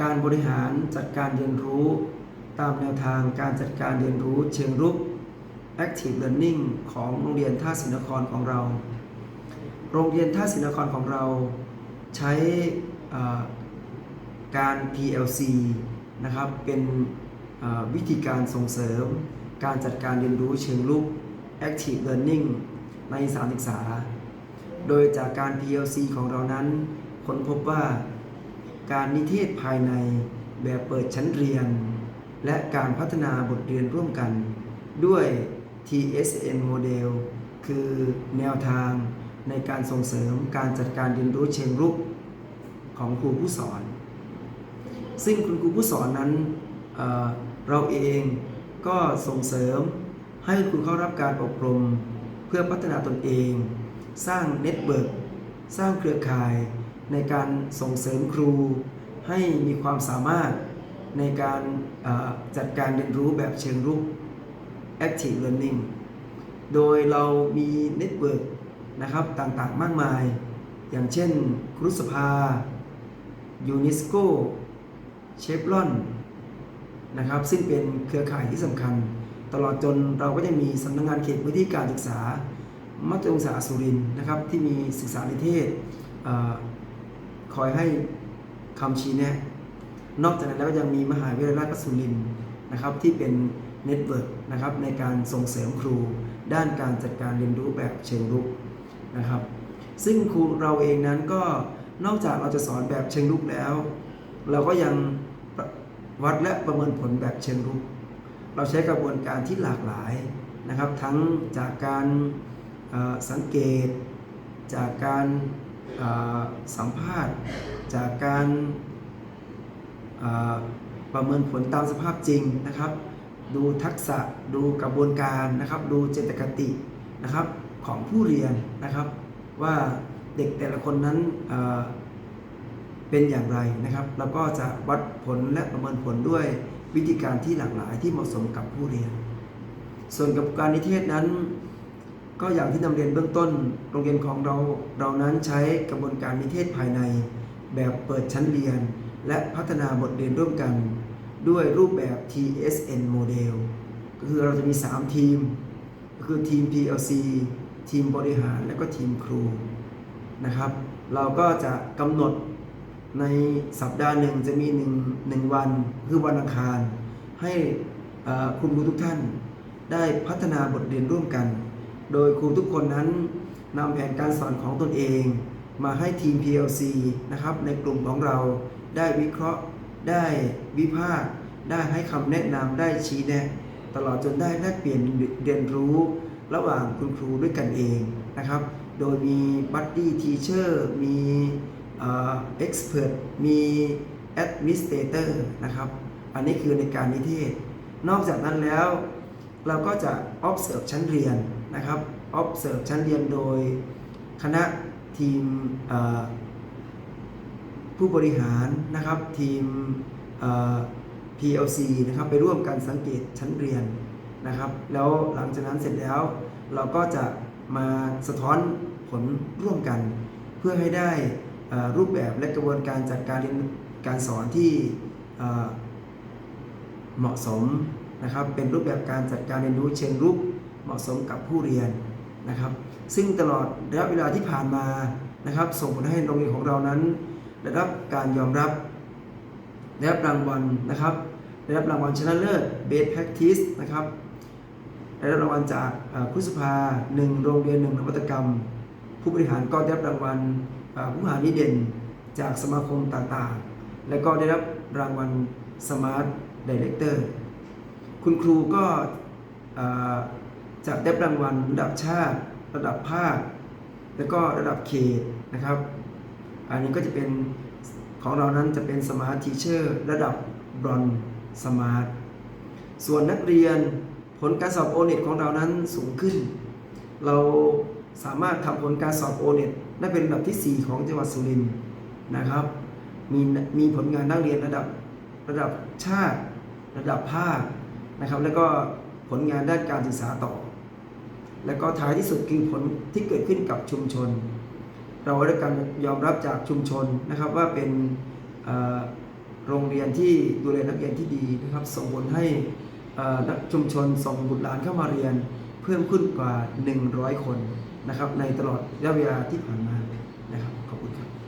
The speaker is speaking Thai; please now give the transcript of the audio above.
การบริหารจัดการเรียนรู้ ตามแนวทางการจัดการเรียนรู้เชิงรุก Active Learning ของโรงเรียนท่าศิลนครของเรา โรงเรียนท่าศิลนครของเราใช้การ PLC นะครับเป็นวิธีการส่งเสริม การจัดการเรียนรู้เชิงรุก Active Learning ในสานศึกษา โดยจากการ PLC ของเรานั้นค้นพบว่า การนิเทศภายในแบบเปิดชั้นเรียน และการพัฒนาบทเรียนร่วมกัน ด้วย TSN โมเดลคือแนวทางในการส่งเสริมการจัดการเรียนรู้เชิงรุกของครูผู้สอน ซึ่งคุณครูผู้สอนนั้นเเราเองก็ส่งเสริมให้คุณเข้ารับการอบรม เพื่อพัฒนาตนเอง สร้างเน็ตเวิร์กสร้างเครือข่าย ในการส่งเสริมครูให้มีความสามารถในการจัดการเรียนรู้แบบเชิงรุก Active Learning โดยเรามีเน็ตเวิร์กนะครับต่างๆ มากมาย อย่างเช่นครุสภา ยูนิสโกเชฟรอนนะครับ ซึ่งเป็นเครือข่ายที่สำคัญ ตลอดจนเราก็จะมีสำนักงานเขตพื้นที่การศึกษา มัธยมศึกษาสุรินทร์นะครับ ที่มีศึกษานิเทศเคอยให้คำชี้แนะ นอกจากนั้นแล้วก็ยังมีมหาวิทยาลัยราชภัฏสุรินทร์นะครับที่เป็นเน็ตเวิร์กนะครับในการส่งเสริมครู ด้านการจัดการเรียนรู้แบบเชิงรุกนะครับ ซึ่งครูเราเองนั้นก็นอกจากเราจะสอนแบบเชิงรุกแล้ว เราก็ยังวัดและประเมินผลแบบเชิงรุก เราใช้กระบวนการที่หลากหลายนะครับ ทั้งจากการสังเกตจากการ สัมภาษณ์จากการประเมินผลตามสภาพจริงนะครับ ดูทักษะดูกระบวนการนะครับ ดูเจตคตินะครับของผู้เรียนนะครับ ว่าเด็กแต่ละคนนั้นเเป็นอย่างไรนะครับแล้วก็จะวัดผลและประเมินผลด้วยวิธีการที่หลากหลายที่เหมาะสมกับผู้เรียน ส่วนกับการนิเทศนั้น ก็อย่างที่นำเรียนเบื้องต้น โรงเรียนของเราเรานั้นใช้กระบวนการนิเทศภายใน แบบเปิดชั้นเรียน และพัฒนาบทเรียนร่วมกัน ด้วยรูปแบบ TSN โมเดลก็คือเราจะมี 3 ทีม ก็คือทีม PLC ทีมบริหารและก็ทีมครูนะครับ เราก็จะกำหนดในสัปดาห์หนึ่งจะมีหนึ่งหนึ่งวันคือวันอังคาร ให้คุณครูทุกท่านได้พัฒนาบทเรียนร่วมกัน โดยครูทุกคนนั้นนำแผนการสอนของตนเอง มาให้ทีม PLC นะครับในกลุ่มของเราได้วิเคราะห์ ได้วิพากษ์ได้ให้คำแนะนำได้ชี้แนะตลอดจนได้แลกเปลี่ยนเรียนรู้ระหว่างคุณครูด้วยกันเองนะครับ โดยมีบัดดี้ทีเชอร์มีเอ็กซ์เพรสมีแอดมิสเตเตอร์นะครับ อันนี้คือในการนิเทศ นอกจากนั้นแล้ว เราก็จะ observe ชั้นเรียน นะครับ observe ชั้นเรียนโดยคณะทีมผู้บริหารนะครับทีม PLC นะครับไปร่วมกันสังเกตชั้นเรียนนะครับ แล้วหลังจากนั้นเสร็จแล้ว เราก็จะมาสะท้อนผลร่วมกัน เพื่อให้ได้รูปแบบและกระบวนการจัดการเรียนการสอนที่เอ่อเหมาะสมนะครับเป็นรูปแบบการจัดการเรียนรู้เชิงรุก เหมาะสมกับผู้เรียนนะครับ ซึ่งตลอดระยะเวลาที่ผ่านมานะครับ ส่งผลให้โรงเรียนของเรานั้น ได้รับการยอมรับได้รับรางวัลนะครับได้รับรางวัลชนะเลิศ Best Practice นะครับได้รับรางวัลจากเอ่อครุสภาหนึ่งโรงเรียนหนึ่งนวัตกรรม ผู้บริหารก็ได้รับรางวัลผู้บริหารดีเด่นจากสมาคมต่างๆ และก็ได้รับรางวัล Smart Director คุณครูก็ จะได้รับรางวัลระดับชาติ ระดับภาค แล้วก็ระดับเขตนะครับ อันนี้ก็จะเป็นของเรานั้นจะเป็น Smart Teacher ระดับบรอนสมาร์ทส่วนนักเรียนผลการสอบโอเน็ตของเรานั้นสูงขึ้น เราสามารถทำผลการสอบโอเน็ตได้เป็นระดับที่ 4 ของจังหวัดสุรินทร์นะครับ มีมีผลงานนักเรียนระดับระดับชาติ ระดับภาคนะครับ แล้วก็ผลงานด้านการศึกษาต่อ และก็ท้ายที่สุดคือผลที่เกิดขึ้นกับชุมชน เราได้การยอมรับจากชุมชนนะครับว่าเป็นโรงเรียนที่ดูแลนักเรียนที่ดีนะครับส่งผลให้นักชุมชนส่งบุตรหลานเข้ามาเรียนเพิ่มขึ้นกว่า 100 คนนะครับในตลอดระยะเวลาที่ผ่านมานะครับ